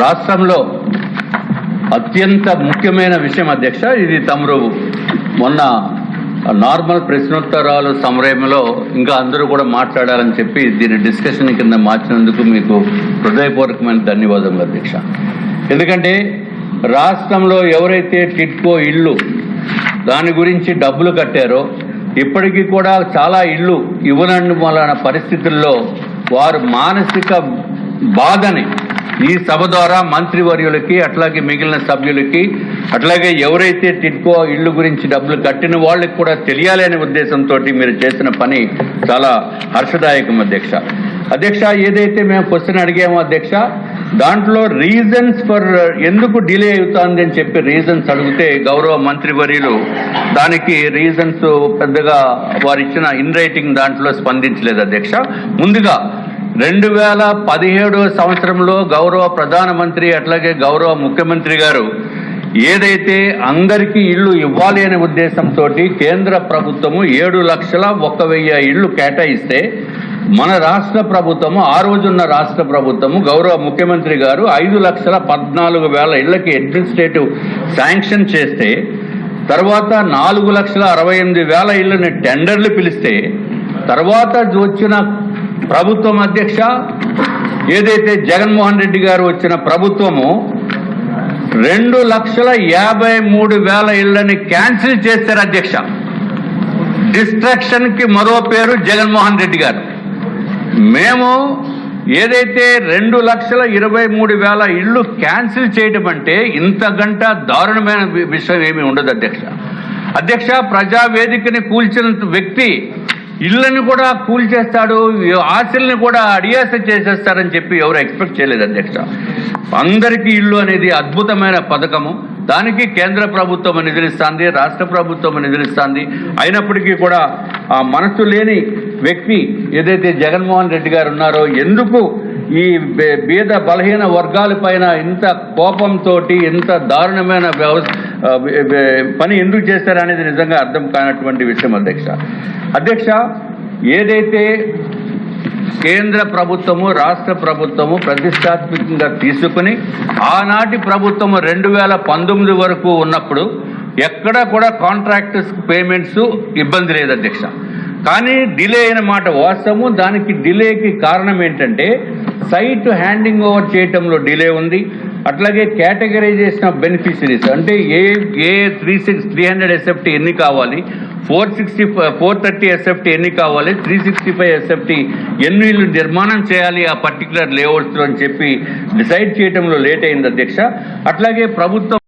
రాష్ట్రంలో అత్యంత ముఖ్యమైన విషయం అధ్యక్ష ఇది తమరు మొన్న నార్మల్ ప్రశ్నోత్తరాలు సమరయంలో ఇంకా అందరూ కూడా మాట్లాడాలని చెప్పి దీన్ని డిస్కషన్ కింద మార్చినందుకు మీకు హృదయపూర్వకమైన ధన్యవాదములు అధ్యక్ష. ఎందుకంటే రాష్ట్రంలో ఎవరైతే టిట్కో ఇల్లు దాని గురించి డబ్బులు కట్టారో ఇప్పటికీ కూడా చాలా ఇళ్ళు ఇవ్వనండి వలన పరిస్థితుల్లో వారు మానసిక బాధని ఈ సభ ద్వారా మంత్రివర్యులకి అట్లాగే మిగిలిన సభ్యులకి అట్లాగే ఎవరైతే టిడ్కో ఇళ్ళు గురించి డబ్బులు కట్టిన వాళ్ళకి కూడా తెలియాలి అనే ఉద్దేశంతో మీరు చేసిన పని చాలా హర్షదాయకం అధ్యక్ష. అధ్యక్ష ఏదైతే మేము క్వశ్చన్ అడిగామో అధ్యక్ష దాంట్లో రీజన్స్ ఫర్ ఎందుకు డిలే అవుతుంది అని చెప్పి రీజన్స్ అడిగితే గౌరవ మంత్రివర్యులు దానికి రీజన్స్ పెద్దగా వారు ఇచ్చిన ఇన్ రైటింగ్ దాంట్లో స్పందించలేదు అధ్యక్ష. ముందుగా రెండు వేల పదిహేడో సంవత్సరంలో గౌరవ ప్రధానమంత్రి అట్లాగే గౌరవ ముఖ్యమంత్రి గారు ఏదైతే అందరికీ ఇల్లు ఇవ్వాలి అనే ఉద్దేశంతో కేంద్ర ప్రభుత్వము ఏడు లక్షల ఒక్క వెయ్యి ఇళ్ళు కేటాయిస్తే మన రాష్ట్ర ప్రభుత్వము ఆ రోజున్న రాష్ట్ర ప్రభుత్వము గౌరవ ముఖ్యమంత్రి గారు ఐదు లక్షల పద్నాలుగు వేల ఇళ్ళకి అడ్మినిస్ట్రేటివ్ శాంక్షన్ చేస్తే తర్వాత నాలుగు లక్షల అరవై ఎనిమిది వేల ఇళ్ళని టెండర్లు పిలిస్తే తర్వాత వచ్చిన ప్రభుత్వం అధ్యక్ష ఏదైతే జగన్మోహన్ రెడ్డి గారు వచ్చిన ప్రభుత్వము రెండు లక్షల యాభై మూడు వేల ఇళ్ళని క్యాన్సిల్ చేశారు అధ్యక్ష. డిస్ట్రక్షన్కి మరో పేరు జగన్మోహన్ రెడ్డి గారు. మేము ఏదైతే రెండు లక్షల ఇరవై మూడు వేల ఇళ్ళు క్యాన్సిల్ చేయడం అంటే ఇంతగంట దారుణమైన విషయం ఏమీ ఉండదు అధ్యక్ష. అధ్యక్ష ప్రజావేదికని కూల్చిన వ్యక్తి ఇళ్ళని కూడా కూల్చేస్తాడు ఆశల్ని కూడా అడియాస చేసేస్తారని చెప్పి ఎవరు ఎక్స్పెక్ట్ చేయలేదు అధ్యక్ష. అందరికీ ఇల్లు అనేది అద్భుతమైన పథకము. దానికి కేంద్ర ప్రభుత్వం నిధులిస్తుంది రాష్ట్ర ప్రభుత్వం నిధులిస్తుంది. అయినప్పటికీ కూడా ఆ మనసు లేని వ్యక్తి ఏదైతే జగన్మోహన్ రెడ్డి గారు ఉన్నారో ఎందుకు ఈ బీద బలహీన వర్గాల పైన ఇంత కోపంతో ఇంత దారుణమైన వ్యవస్థ పని ఎందుకు చేస్తారనేది నిజంగా అర్థం కానటువంటి విషయం అధ్యక్ష. అధ్యక్ష ఏదైతే కేంద్ర ప్రభుత్వము రాష్ట్ర ప్రభుత్వము ప్రతిష్టాత్మకంగా తీసుకుని ఆనాటి ప్రభుత్వము రెండు వేల పంతొమ్మిది వరకు ఉన్నప్పుడు ఎక్కడ కూడా కాంట్రాక్టర్స్ పేమెంట్స్ ఇబ్బంది లేదు అధ్యక్ష. కానీ డిలే అయిన మాట వాస్తవము. దానికి డిలేకి కారణం ఏంటంటే సైట్ హ్యాండింగ్ ఓవర్ చేయటంలో డిలే ఉంది. అట్లాగే కేటగరైజేషన్ ఆఫ్ బెనిఫిషరీస్ అంటే A A three six three hundred SFT ఎన్ని కావాలి? Four sixty four thirty SFT ఎన్ని కావాలి? త్రీ సిక్స్టీ ఫైవ్ ఎస్ఎఫ్టీ ఎన్ని ఇళ్ళు నిర్మాణం చేయాలి ఆ పర్టికులర్ లేఅవుట్స్లో అని చెప్పి డిసైడ్ చేయడంలో లేట్ అయింది అధ్యక్ష. అట్లాగే ప్రభుత్వం